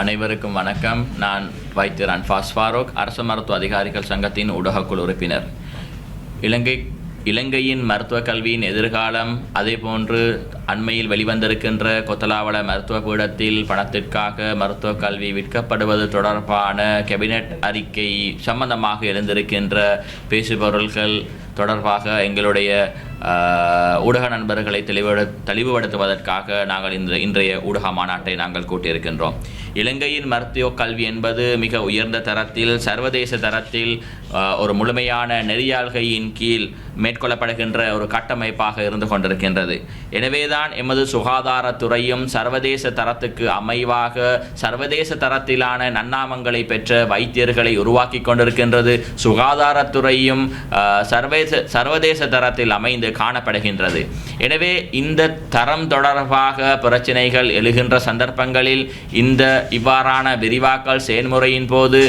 அனைவருக்கும் வணக்கம். நான் வைத்தியர் ஃபாஸ் ஃபாரூக் அரசு மருத்துவ அதிகாரிகள் சங்கத்தின் ஊடகக்குழு உறுப்பினர். இலங்கை இலங்கையின் மருத்துவ கல்வியின் எதிர்காலம் அதேபோன்று அண்மையில் வெளிவந்திருக்கின்ற கொத்தலாவள மருத்துவ பீடத்தில் பணத்திற்காக மருத்துவ கல்வி விற்கப்படுவது தொடர்பான கேபினெட் அறிக்கை சம்பந்தமாக எழுந்திருக்கின்ற பேசுபொருள்கள் தொடர்பாக எங்களுடைய ஊடக நண்பர்களை தெளிவட தெளிவுபடுத்துவதற்காக நாங்கள் இந்த இன்றைய ஊடக மாநாட்டை நாங்கள் கூட்டியிருக்கின்றோம். இலங்கையின் மருத்துவ கல்வி என்பது மிக உயர்ந்த தரத்தில் சர்வதேச தரத்தில் ஒரு முழுமையான நெறியாள்கையின் கீழ் மேற்கொள்ளப்படுகின்ற ஒரு கட்டமைப்பாக இருந்து கொண்டிருக்கின்றது. எனவேதான் எமது சுகாதாரத்துறையும் சர்வதேச தரத்துக்கு அமைவாக சர்வதேச தரத்திலான நன்னாமங்களை பெற்ற வைத்தியர்களை உருவாக்கி கொண்டிருக்கின்றது. சுகாதாரத்துறையும் சர்வதேச சர்வதேச தரத்தில் அமைந்து காணப்படுகின்றது. எனவே இந்த தரம் தொடர்பாக பிரச்சனைகள் எழுகின்ற சந்தர்ப்பங்களில் இந்த இவ்வாறான விரிவாக்கல் செயல்முறையின் போது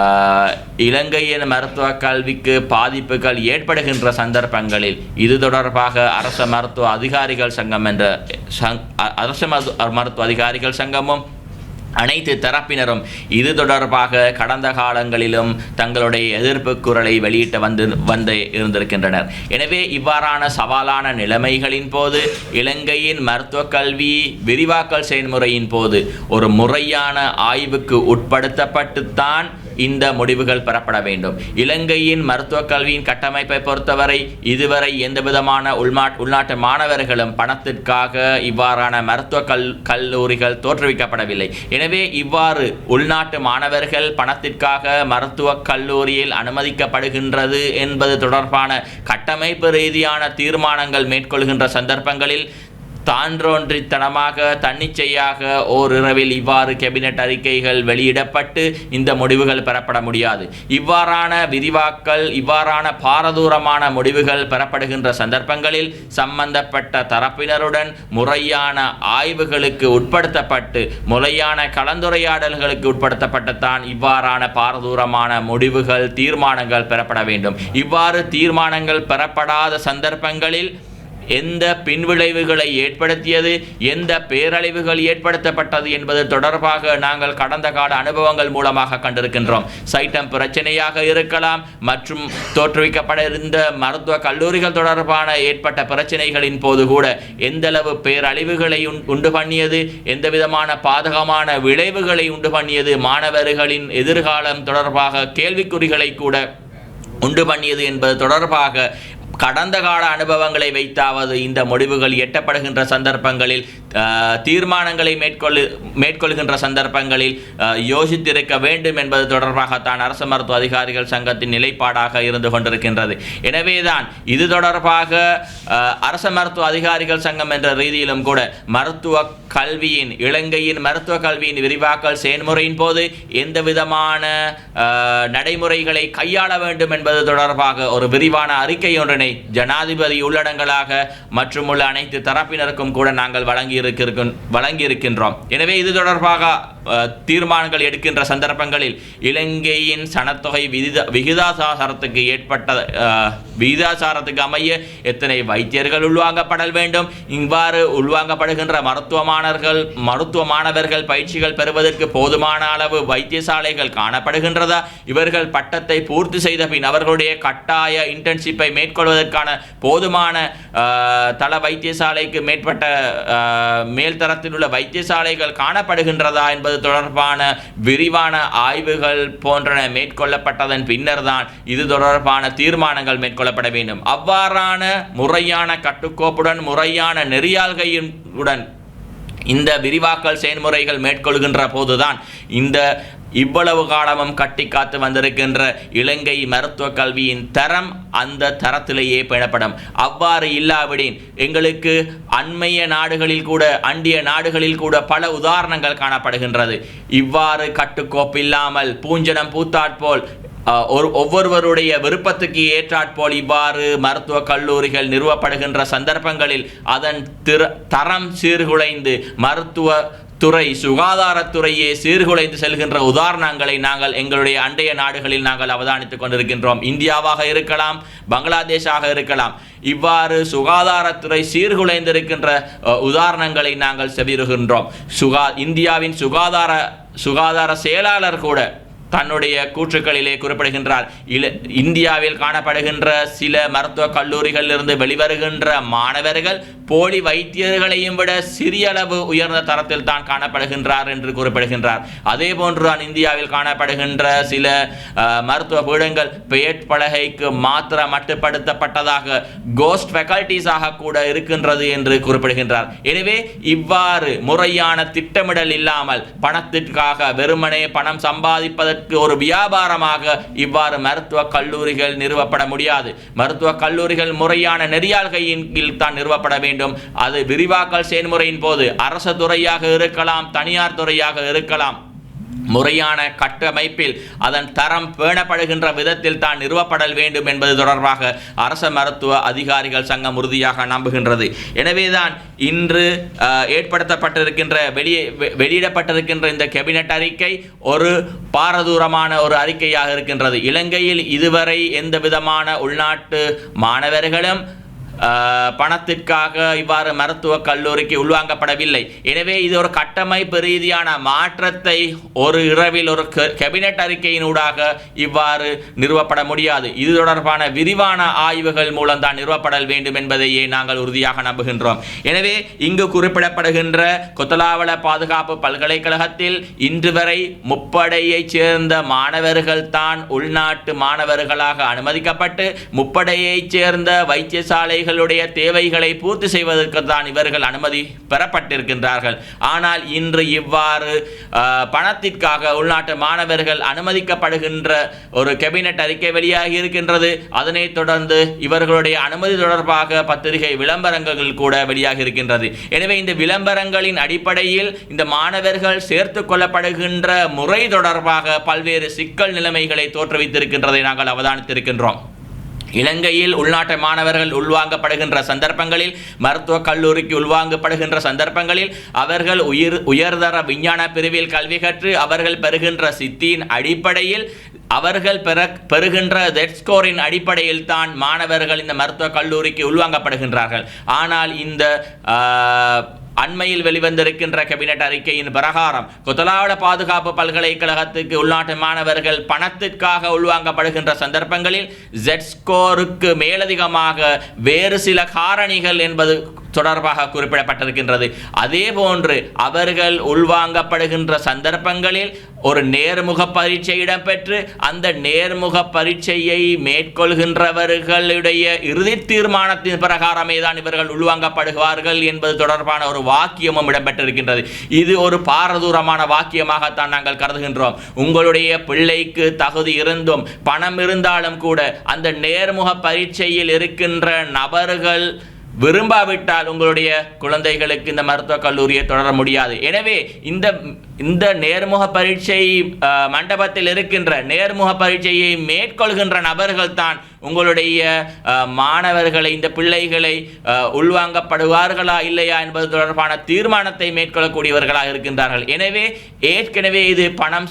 ஆஹ், இலங்கையின் மருத்துவ கல்விக்கு பாதிப்புகள் ஏற்படுகின்ற சந்தர்ப்பங்களில் இது தொடர்பாக அரச மருத்துவ அதிகாரிகள் சங்கம் என்ற சங் அரச மருத்துவ மருத்துவ அதிகாரிகள் சங்கமும் அனைத்து தரப்பினரும் இது தொடர்பாக கடந்த காலங்களிலும் தங்களுடைய எதிர்ப்பு குரலை வெளியிட்டு வந்து வந்து இருந்திருக்கின்றனர். எனவே இவ்வாறான சவாலான நிலைமைகளின் போது இலங்கையின் மருத்துவ கல்வி விரிவாக்கல் செயல்முறையின் போது ஒரு முறையான ஆய்வுக்கு உட்படுத்தப்பட்டுத்தான் இந்த முடிவுகள் பெறப்பட வேண்டும். இலங்கையின் மருத்துவ கல்வியின் கட்டமைப்பை பொறுத்தவரை இதுவரை எந்த விதமான உள்நாட் உள்நாட்டு மாணவர்களும் பணத்திற்காக இவ்வாறான மருத்துவ கல் கல்லூரிகள் தோற்றுவிக்கப்படவில்லை. எனவே இவ்வாறு உள்நாட்டு மாணவர்கள் பணத்திற்காக மருத்துவ கல்லூரியில் அனுமதிக்கப்படுகின்றது என்பது தொடர்பான கட்டமைப்பு ரீதியான தீர்மானங்கள் மேற்கொள்கின்ற சந்தர்ப்பங்களில் தான்றோன்றித்தனமாக தன்னிச்சையாக ஓரிரவில் இவ்வாறு கேபினெட் அறிக்கைகள் வெளியிடப்பட்டு இந்த முடிவுகள் பெறப்பட முடியாது. இவ்வாறான விரிவாக்கல் இவ்வாறான பாரதூரமான முடிவுகள் பெறப்படுகின்ற சந்தர்ப்பங்களில் சம்பந்தப்பட்ட தரப்பினருடன் முறையான ஆய்வுகளுக்கு உட்படுத்தப்பட்டு முறையான கலந்துரையாடல்களுக்கு உட்படுத்தப்பட்டுத்தான் இவ்வாறான பாரதூரமான முடிவுகள் தீர்மானங்கள் பெறப்பட வேண்டும். இவ்வாறு தீர்மானங்கள் பெறப்படாத சந்தர்ப்பங்களில் எந்த பின்விளைவுகளை ஏற்படுத்தியது எந்த பேரழிவுகள் ஏற்படுத்தப்பட்டது என்பது தொடர்பாக நாங்கள் கடந்த கால அனுபவங்கள் மூலமாக கண்டிருக்கின்றோம். சைட்டம் பிரச்சனையாக இருக்கலாம் மற்றும் தோற்றுவிக்கப்பட இருந்த மருத்துவ கல்லூரிகள் தொடர்பான ஏற்பட்ட பிரச்சனைகளின் போது கூட எந்தளவு பேரழிவுகளை உண்- உண்டு பண்ணியது எந்த விதமான பாதகமான விளைவுகளை உண்டு பண்ணியது மாணவர்களின் எதிர்காலம் தொடர்பாக கேள்விக்குறிகளை கூட உண்டு பண்ணியது என்பது தொடர்பாக கடந்த கால அனுபவங்களை வைத்தாவது இந்த முடிவுகள் எட்டப்படுகின்ற சந்தர்ப்பங்களில் தீர்மானங்களை மேற்கொள்ளு மேற்கொள்கின்ற சந்தர்ப்பங்களில் யோசித்திருக்க வேண்டும் என்பது தொடர்பாகத்தான் அரசு மருத்துவ அதிகாரிகள் சங்கத்தின் நிலைப்பாடாக இருந்து கொண்டிருக்கின்றது. எனவேதான் இது தொடர்பாக அரச மருத்துவ அதிகாரிகள் சங்கம் என்ற ரீதியிலும் கூட மருத்துவ கல்வியின் இலங்கையின் மருத்துவ கல்வியின் விரிவாக்கல் செயல்முறையின் போது எந்த விதமான நடைமுறைகளை கையாள வேண்டும் என்பது தொடர்பாக ஒரு விரிவான அறிக்கை ஒன்றினை ஜனாதிபதி உள்ளடங்கலாக மற்றும் உள்ள அனைத்து தரப்பினருக்கும் கூட நாங்கள் வழங்கி வழங்கியிருக்கின்றோம். எனவே இது தொடர்பாக தீர்மானங்கள் எடுக்கின்ற சந்தர்ப்பங்களில் இலங்கையின் சனத்தொகை விகித விகிதாசாரத்துக்கு ஏற்பட்ட விகிதாசாரத்துக்கு அமைய எத்தனை வைத்தியர்கள் உள்வாங்கப்படல் வேண்டும். இவ்வாறு உள்வாங்கப்படுகின்ற மருத்துவமானர்கள் மருத்துவ மாணவர்கள் பயிற்சிகள் பெறுவதற்கு போதுமான அளவு வைத்தியசாலைகள் காணப்படுகின்றதா? இவர்கள் பட்டத்தை பூர்த்தி செய்த பின் அவர்களுடைய கட்டாய இன்டர்ன்ஷிப்பை மேற்கொள்வதற்கான போதுமான தள வைத்தியசாலைக்கு மேற்பட்ட மேல்தரத்தில் உள்ள வைத்தியசாலைகள் காணப்படுகின்றதா என்பது தொடர்பான விரிவான ஆய்வுகள் போன்றன மேற்கொள்ளப்பட்டதன் பின்னர்தான் இது தொடர்பான தீர்மானங்கள் மேற்கொள்ளப்பட வேண்டும். அவ்வாறான முறையான கட்டுக்கோப்புடன் முறையான நெறியாள்கையுடன் இந்த விரிவாக்கல் செயல்முறைகள் மேற்கொள்கின்ற போதுதான் இந்த இவ்வளவு காலமும் கட்டி காத்து வந்திருக்கின்ற இலங்கை மருத்துவ கல்வியின் தரம் அந்த தரத்திலேயே பேணப்படும். அவ்வாறு இல்லாவிடின் எங்களுக்கு அண்மைய நாடுகளில் கூட அண்டிய நாடுகளில் கூட பல உதாரணங்கள் காணப்படுகின்றது. இவ்வாறு கட்டுக்கோப்பில்லாமல் பூஞ்சனம் பூத்தாற்போல் ஒரு ஒவ்வொருவருடைய விருப்பத்துக்கு ஏற்றாற்போல் இவ்வாறு மருத்துவ கல்லூரிகள் நிறுவப்படுகின்ற சந்தர்ப்பங்களில் அதன் திற தரம் சீர்குலைந்து மருத்துவ துறை சுகாதாரத்துறையே சீர்குலைந்து செல்கின்ற உதாரணங்களை நாங்கள் எங்களுடைய அண்டைய நாடுகளில் நாங்கள் அவதானித்துக் கொண்டிருக்கின்றோம். இந்தியாவாக இருக்கலாம் பங்களாதேஷாக இருக்கலாம். இவ்வாறு சுகாதாரத்துறை சீர்குலைந்திருக்கின்ற உதாரணங்களை நாங்கள் செவிருகின்றோம். சுகா இந்தியாவின் சுகாதார சுகாதார செயலாளர் கூட தன்னுடைய கூற்றுக்களிலே குறிப்பிடுகின்றார். இல இந்தியாவில் காணப்படுகின்ற சில மருத்துவ கல்லூரிகளிலிருந்து வெளிவருகின்ற மாணவர்கள் போலி வைத்தியர்களையும் விட சிறிய அளவு உயர்ந்த தரத்தில் தான் காணப்படுகின்றார் என்று குறிப்பிடுகின்றார். அதே போன்றுதான் இந்தியாவில் காணப்படுகின்ற சில மருத்துவ பீடங்கள் பெயர் பலகைக்கு மாத்திர மட்டுப்படுத்தப்பட்டதாக கோஸ்ட் ஃபெக்கல்டிஸாக கூட இருக்கின்றது என்று குறிப்பிடுகின்றார். எனவே இவ்வாறு முறையான திட்டமிடல் இல்லாமல் பணத்திற்காக வெறுமனே பணம் சம்பாதிப்பதற்கு ஒரு வியாபாரமாக இவ்வாறு மருத்துவ கல்லூரிகள் நிறுவப்பட முடியாது. மருத்துவ கல்லூரிகள் முறையான நெறியாள்கையின் கீழ் தான் நிறுவப்பட வேண்டும். அது விரிவாக்கல் செயல்முறையின் போது அரசு துறையாக இருக்கலாம் தனியார் துறையாக இருக்கலாம். முறையான கட்டமைப்பில் அதன் தரம் பேணப்படுகின்ற விதத்தில் தான் நிறுவப்படல் வேண்டும் என்பது தொடர்பாக அரச மருத்துவ அதிகாரிகள் சங்கம் உறுதியாக நம்புகின்றது. எனவேதான் இன்று ஏற்படுத்தப்பட்டிருக்கின்ற வெளியே வெ- வெளியிடப்பட்டிருக்கின்ற இந்த கேபினட் அறிக்கை ஒரு பாரதூரமான ஒரு அறிக்கையாக இருக்கின்றது. இலங்கையில் இதுவரை எந்த விதமான உள்நாட்டு மாணவர்களும் பணத்திற்காக இவ்வாறு மருத்துவக் கல்லூரிக்கு உள்வாங்கப்படவில்லை. எனவே இது ஒரு கட்டமைப்பு ரீதியான மாற்றத்தை ஒரு இரவில் ஒரு கெ- கேபினட் அறிக்கையினூடாக இவ்வாறு நிறுவப்பட முடியாது. இது தொடர்பான விரிவான ஆய்வுகள் மூலம்தான் நிறுவப்படல் வேண்டும் என்பதையே நாங்கள் உறுதியாக நம்புகின்றோம். எனவே இங்கு குறிப்பிடப்படுகின்ற கொத்தலாவள பாதுகாப்பு பல்கலைக்கழகத்தில் இன்று வரை முப்படையைச் சேர்ந்த மாணவர்கள் தான் உள்நாட்டு மாணவர்களாக அனுமதிக்கப்பட்டு முப்படையைச் சேர்ந்த வைத்தியசாலை வைத்தியசாலைகளுடைய தேவைகளை பூர்த்தி செய்வதற்கு தான் இவர்கள் அனுமதி பெறப்பட்டிருக்கின்றார்கள். ஆனால் இன்று இவ்வாறு பணத்திற்காக உள்நாட்டு மாணவர்கள் அனுமதிக்கப்படுகின்ற ஒரு கேபினட் அறிக்கை வெளியாகி இருக்கின்றது. அதனைத் தொடர்ந்து இவர்களுடைய அனுமதி தொடர்பாக பத்திரிகை விளம்பரங்கள் கூட வெளியாகி இருக்கின்றது. எனவே இந்த விளம்பரங்களின் அடிப்படையில் இந்த மாணவர்கள் சேர்த்து கொள்ளப்படுகின்ற முறை தொடர்பாக பல்வேறு சிக்கல் நிலைமைகளை தோற்றுவித்திருக்கின்றதை நாங்கள் அவதானித்திருக்கின்றோம். இலங்கையில் உள்நாட்டு மாணவர்கள் உள்வாங்கப்படுகின்ற சந்தர்ப்பங்களில் மருத்துவக் கல்லூரிக்கு உள்வாங்கப்படுகின்ற சந்தர்ப்பங்களில் அவர்கள் உயிர் உயர்தர விஞ்ஞான பிரிவில் கல்வி கற்று அவர்கள் பெறுகின்ற சித்தியின் அடிப்படையில் அவர்கள் பெற பெறுகின்ற டெட் ஸ்கோரின் அடிப்படையில் தான் மாணவர்கள் இந்த மருத்துவக் கல்லூரிக்கு உள்வாங்கப்படுகின்றார்கள். ஆனால் இந்த அண்மையில் வெளிவந்திருக்கின்ற கபினட் அறிக்கையின் பிரகாரம் குத்தலாவட பாதுகாப்பு பல்கலைக்கழகத்துக்கு உள்நாட்டு மாணவர்கள் பணத்திற்காக உள்வாங்கப்படுகின்ற சந்தர்ப்பங்களில் ஜெட் ஸ்கோருக்கு மேலதிகமாக வேறு சில காரணிகள் என்பது தொடர்பாக குறிப்பிடப்பட்டிருக்கின்றது. அதே போன்று அவர்கள் உள்வாங்கப்படுகின்ற சந்தர்ப்பங்களில் ஒரு நேர்முக பரீட்சை இடம்பெற்று அந்த நேர்முக பரீட்சையை மேற்கொள்கின்றவர்களுடைய இறுதி தீர்மானத்தின் பிரகாரமே தான் இவர்கள் உள்வாங்கப்படுவார்கள் என்பது தொடர்பான ஒரு வாக்கியமும் இடம்பெற்றிருக்கின்றது. இது ஒரு பாரதூரமான வாக்கியமாகத்தான் நாங்கள் கருதுகின்றோம். உங்களுடைய பிள்ளைக்கு தகுதி இருந்தும் பணம் இருந்தாலும் கூட அந்த நேர்முக பரீட்சையில் இருக்கின்ற நபர்கள் விரும்பாவிட்டால் உங்களுடைய குழந்தைகளுக்கு இந்த மருத்துவக் கல்லூரியை தொடர முடியாது. எனவே இந்த இந்த நேர்முக பரீட்சை மண்டபத்தில் இருக்கின்ற நேர்முக பரீட்சையை மேற்கொள்கின்ற நபர்கள் தான் உங்களுடைய மாணவர்களை இந்த பிள்ளைகளை உள்வாங்கப்படுவார்களா இல்லையா என்பது தொடர்பான தீர்மானத்தை மேற்கொள்ளக்கூடியவர்களாக இருக்கின்றார்கள். எனவே ஏற்கனவே இது பணம்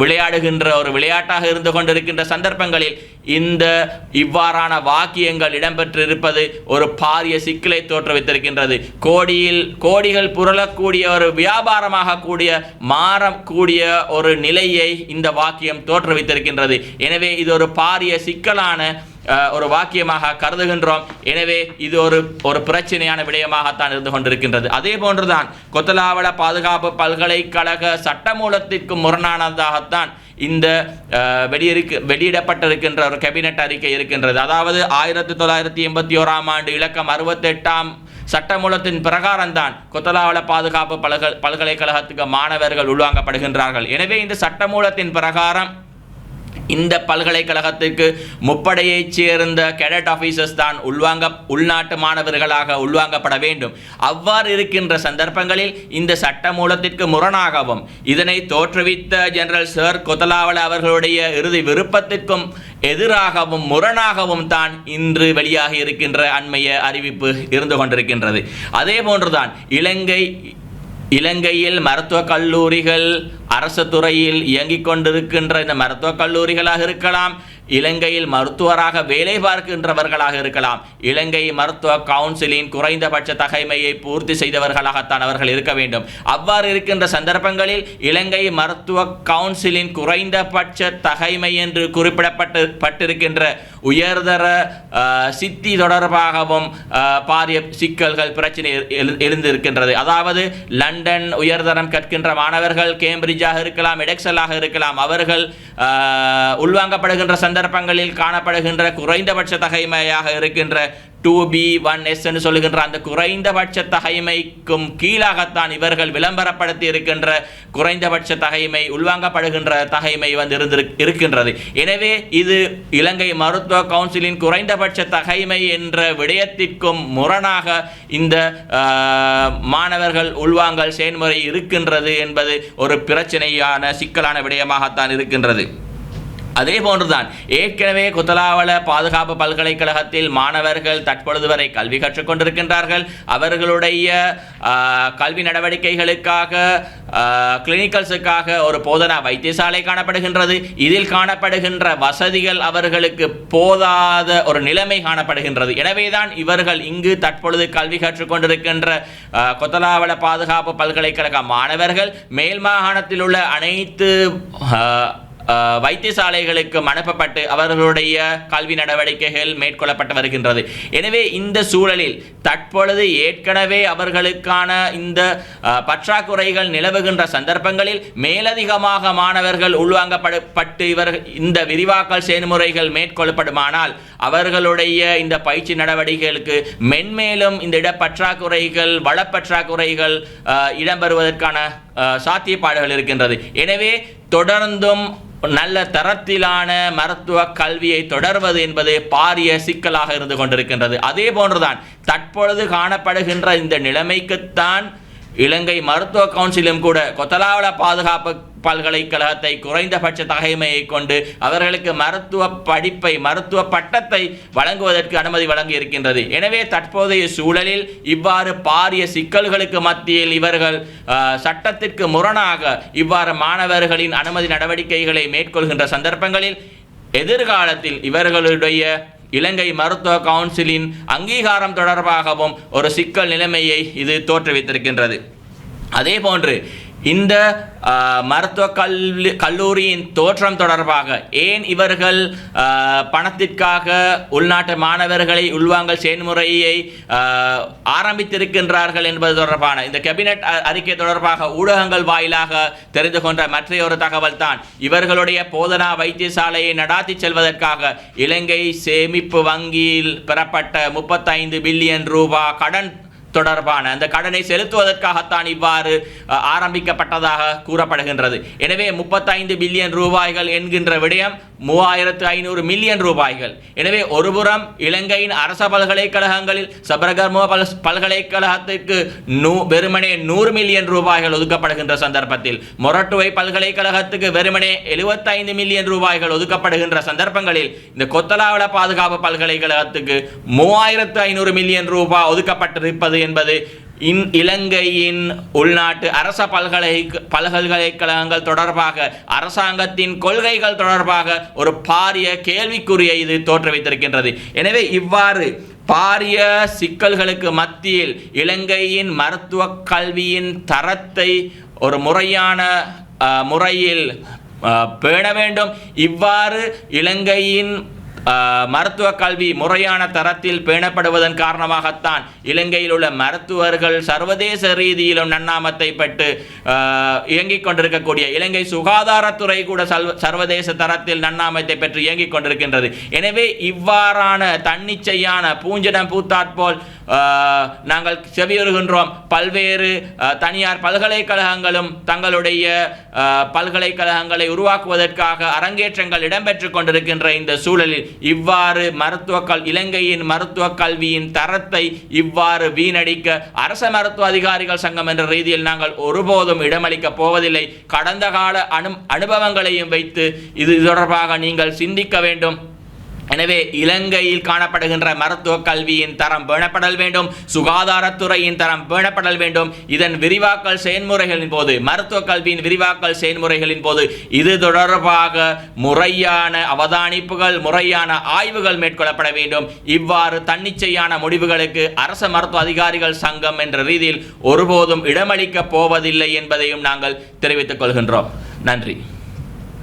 விளையாடுகின்ற ஒரு விளையாட்டாக இருந்து கொண்டிருக்கின்ற சந்தர்ப்பங்களில் இந்த இவ்வாறான வாக்கியங்கள் இடம்பெற்றிருப்பது ஒரு பாரிய சிக்கலை தோற்றுவித்திருக்கின்றது. கோடியில் கோடிகள் புரளக்கூடிய ஒரு வியாபாரமாக கூடிய மாறக்கூடிய ஒரு நிலையை இந்த வாக்கியம் தோற்றுவித்திருக்கின்றது. எனவே இது ஒரு பாரிய சிக்கலான ஒரு வாக்கியமாக கருதுகின்றோம். எனவே இது ஒரு ஒரு பிரச்சனையான விடயமாகத்தான் இருந்து கொண்டிருக்கின்றது. அதே போன்றுதான் கொத்தலாவள பாதுகாப்பு பல்கலைக்கழக சட்டமூலத்திற்கு முரணானதாகத்தான் இந்த வெளியிருக்கு வெளியிடப்பட்டிருக்கின்ற ஒரு கேபினட் அறிக்கை இருக்கின்றது. அதாவது ஆயிரத்தி தொள்ளாயிரத்தி எண்பத்தி ஓராம் ஆண்டு இலக்கம் அறுபத்தெட்டாம் சட்டமூலத்தின் பிரகாரம்தான் கொத்தலாவள பாதுகாப்பு பல்கலை பல்கலைக்கழகத்துக்கு மாணவர்கள் உள்வாங்கப்படுகின்றார்கள். எனவே இந்த சட்டமூலத்தின் பிரகாரம் இந்த பல்கலைக்கழகத்திற்கு முப்படையைச் சேர்ந்த கேடட் ஆஃபீஸர்ஸ் தான் உள்வாங்க உள்நாட்டு மாணவர்களாக உள்வாங்கப்பட வேண்டும். அவ்வாறு இருக்கின்ற சந்தர்ப்பங்களில் இந்த சட்டமூலத்திற்கு முரணாகவும் இதனை தோற்றுவித்த ஜெனரல் சர் கொத்தலாவல அவர்களுடைய இறுதி விருப்பத்திற்கும் எதிராகவும் முரணாகவும் தான் இன்று வெளியாகி இருக்கின்ற அண்மைய அறிவிப்பு இருந்து கொண்டிருக்கின்றது. அதே போன்றுதான் இலங்கை இலங்கையில் மருத்துவக் கல்லூரிகள் அரசு துறையில் இயங்கிக் கொண்டிருக்கின்ற இந்த மருத்துவக் கல்லூரிகளாக இருக்கலாம் இலங்கையில் மருத்துவராக வேலை பார்க்கின்றவர்களாக இருக்கலாம் இலங்கை மருத்துவ கவுன்சிலின் குறைந்தபட்ச தகைமையை பூர்த்தி செய்தவர்களாகத்தான் அவர்கள் இருக்க வேண்டும். அவ்வாறு இருக்கின்ற சந்தர்ப்பங்களில் இலங்கை மருத்துவ கவுன்சிலின் குறைந்தபட்ச தகைமை என்று குறிப்பிடப்பட்டு பட்டிருக்கின்ற உயர்தர சித்தி தொடர்பாகவும் பாரிய சிக்கல்கள் பிரச்சனை எழு- எழுந்திருக்கின்றது. அதாவது லண்டன் உயர்தரம் கற்கின்ற மாணவர்கள் கேம்பிரிட்ஜ் கேம்பிரிட்ஜாக இருக்கலாம் எடெக்சலாக இருக்கலாம் அவர்கள் உள்வாங்கப்படுகின்ற சந்தர்ப்பங்களில் காணப்படுகின்ற குறைந்தபட்ச தகைமையாக இருக்கின்ற டூ பி ஒன் எஸ் என்று சொல்லுகின்ற அந்த குறைந்தபட்ச தகைமைக்கும் கீழாகத்தான் இவர்கள் விளம்பரப்படுத்தி இருக்கின்ற குறைந்தபட்ச தகைமை உள்வாங்கப்படுகின்ற தகைமை வந்து இருந்து இருக்கின்றது. எனவே இது இலங்கை மருத்துவ கவுன்சிலின் குறைந்தபட்ச தகைமை என்ற விடயத்திற்கும் முரணாக இந்த மாணவர்கள் உள்வாங்கல் செயல்முறை இருக்கின்றது என்பது ஒரு பிரச்சனையான சிக்கலான விடயமாகத்தான் இருக்கின்றது. அதே போன்றுதான். ஏற்கனவே குத்தலாவள பாதுகாப்பு பல்கலைக்கழகத்தில் மாணவர்கள் தற்பொழுது வரை கல்வி கற்றுக்கொண்டிருக்கின்றார்கள். அவர்களுடைய கல்வி நடவடிக்கைகளுக்காக கிளினிக்கல்ஸுக்காக ஒரு போதனா வைத்தியசாலை காணப்படுகின்றது. இதில் காணப்படுகின்ற வசதிகள் அவர்களுக்கு போதாத ஒரு நிலைமை காணப்படுகின்றது. எனவேதான் இவர்கள் இங்கு தற்பொழுது கல்வி கற்றுக்கொண்டிருக்கின்ற கொத்தலாவள பாதுகாப்பு பல்கலைக்கழக மாணவர்கள் மேல் மாகாணத்தில் உள்ள அனைத்து வைத்தியசாலைகளுக்கு அனுப்பப்பட்டு அவர்களுடைய கல்வி நடவடிக்கைகள் மேற்கொள்ளப்பட்டு வருகின்றது. எனவே இந்த சூழலில் தற்பொழுது ஏற்கனவே அவர்களுக்கான இந்த பற்றாக்குறைகள் நிலவுகின்ற சந்தர்ப்பங்களில் மேலதிகமாக மாணவர்கள் உள்வாங்கப்படப்பட்டு இவர்கள் இந்த விரிவாக்கல் செயல்முறைகள் மேற்கொள்ளப்படுமானால் அவர்களுடைய இந்த பயிற்சி நடவடிக்கைகளுக்கு மென்மேலும் இந்த இடப்பற்றாக்குறைகள் வளப்பற்றாக்குறைகள் இடம்பெறுவதற்கான சாத்தியப்பாடுகள் இருக்கின்றது. எனவே தொடர்ந்தும் நல்ல தரத்திலான மருத்துவ கல்வியை தொடர்வது என்பது பாரிய சிக்கலாக இருந்து கொண்டிருக்கின்றது. அதே போன்றுதான் தற்பொழுது காணப்படுகின்ற இந்த நிலைமைக்குத்தான் இலங்கை மருத்துவ கவுன்சிலும் கூட கொத்தலாவள பாதுகாப்பு பல்கலைக்கழகத்தை குறைந்தபட்ச தகைமையை கொண்டு அவர்களுக்கு மருத்துவ படிப்பை மருத்துவ பட்டத்தை வழங்குவதற்கு அனுமதி வழங்கி இருக்கின்றது எனவே தற்போதைய சூழலில் இவ்வாறு பாரிய சிக்கல்களுக்கு மத்தியில் இவர்கள் சட்டத்திற்கு முரணாக இவ்வாறு மாணவர்களின் அனுமதி நடவடிக்கைகளை மேற்கொள்கின்ற சந்தர்ப்பங்களில் எதிர்காலத்தில் இவர்களுடைய இலங்கை மருத்துவ கவுன்சிலின் அங்கீகாரம் தொடர்பாகவும் ஒரு சிக்கல் நிலைமையை இது தோற்றுவித்திருக்கின்றது. அதே போன்று இந்த மருத்துவ கல்வி கல்லூரியின் தோற்றம் தொடர்பாக ஏன் இவர்கள் பணத்திற்காக உள்நாட்டு மாணவர்களை உள்வாங்கல் செயல்முறையை ஆரம்பித்திருக்கின்றார்கள் என்பது தொடர்பான இந்த கேபினட் அறிக்கை தொடர்பாக ஊடகங்கள் வாயிலாக தெரிந்து கொண்ட மற்றையொரு தகவல் தான் இவர்களுடைய போதனா வைத்தியசாலையை நடாத்தி செல்வதற்காக இலங்கை சேமிப்பு வங்கியில் பெறப்பட்ட முப்பத்தைந்து பில்லியன் ரூபா கடன் தொடர்பான அந்த கடனை செலுத்துவதற்காகத்தான் இவ்வாறு ஆரம்பிக்கப்பட்டதாக கூறப்படுகின்றது. எனவே முப்பத்தைந்து பில்லியன் ரூபாய்கள் என்கின்ற விடயம் மூவாயிரத்து ஐநூறு மில்லியன் ரூபாய்கள். எனவே ஒருபுறம் இலங்கையின் அரச பல்கலைக்கழகங்களில் சபரகர்ம பல் பல்கலைக்கழகத்திற்கு நூ வெறுமனே நூறு மில்லியன் ரூபாய்கள் ஒதுக்கப்படுகின்ற சந்தர்ப்பத்தில் மொரட்டுவை பல்கலைக்கழகத்துக்கு வெறுமனே எழுபத்தைந்து மில்லியன் ரூபாய்கள் ஒதுக்கப்படுகின்ற சந்தர்ப்பங்களில் இந்த கொத்தலாவள பாதுகாப்பு பல்கலைக்கழகத்துக்கு மூவாயிரத்து ஐநூறு மில்லியன் ரூபாய் ஒதுக்கப்பட்டிருப்பது என்பது இன் இலங்கையின் உள்நாட்டு அரச பல்கலை பல்கலைக்கழகங்கள் தொடர்பாக அரசாங்கத்தின் கொள்கைகள் தொடர்பாக ஒரு பாரிய கேள்விக்குறியை இது தோற்றுவித்திருக்கின்றது. எனவே இவ்வாறு பாரிய சிக்கல்களுக்கு மத்தியில் இலங்கையின் மருத்துவ கல்வியின் தரத்தை ஒரு முறையான முறையில் பேண வேண்டும். இவ்வாறு இலங்கையின் மருத்துவ கல்வி முறையான தரத்தில் பேணப்படுவதன் காரணமாகத்தான் இலங்கையில் உள்ள மருத்துவர்கள் சர்வதேச ரீதியிலும் நன்னாமத்தை பெற்று இயங்கிக் கொண்டிருக்கக்கூடிய இலங்கை சுகாதாரத்துறை கூட சல்வ- சர்வதேச தரத்தில் நன்னாமத்தை பெற்று இயங்கிக் கொண்டிருக்கின்றது. எனவே இவ்வாறான தன்னிச்சையான பூஞ்சனம் பூத்தாற்போல் நாங்கள் செவியுறுகின்றோம். பல்வேறு தனியார் பல்கலைக்கழகங்களும் தங்களுடைய பல்கலைக்கழகங்களை உருவாக்குவதற்காக அரங்கேற்றங்கள் இடம்பெற்றுக் கொண்டிருக்கின்ற இந்த சூழலில் இவ்வாறு மருத்துவ கல் இலங்கையின் மருத்துவ கல்வியின் தரத்தை இவ்வாறு வீணடிக்க அரச மருத்துவ அதிகாரிகள் சங்கம் என்ற ரீதியில் நாங்கள் ஒருபோதும் இடமளிக்கப் போவதில்லை. கடந்த கால அனு அனுபவங்களையும் வைத்து இது தொடர்பாக நீங்கள் சிந்திக்க வேண்டும். எனவே இலங்கையில் காணப்படுகின்ற மருத்துவ கல்வியின் தரம் பேணப்படல் வேண்டும் சுகாதாரத்துறையின் தரம் பேணப்படல் வேண்டும். இதன் விரிவாக்கல் செயல்முறைகளின் போது மருத்துவ கல்வியின் விரிவாக்கல் செயல்முறைகளின் போது இது தொடர்பாக முறையான அவதானிப்புகள் முறையான ஆய்வுகள் மேற்கொள்ளப்பட வேண்டும். இவ்வாறு தன்னிச்சையான முடிவுகளுக்கு அரச மருத்துவ அதிகாரிகள் சங்கம் என்ற ரீதியில் ஒருபோதும் இடமளிக்கப் போவதில்லை என்பதையும் நாங்கள் தெரிவித்துக் கொள்கின்றோம். நன்றி.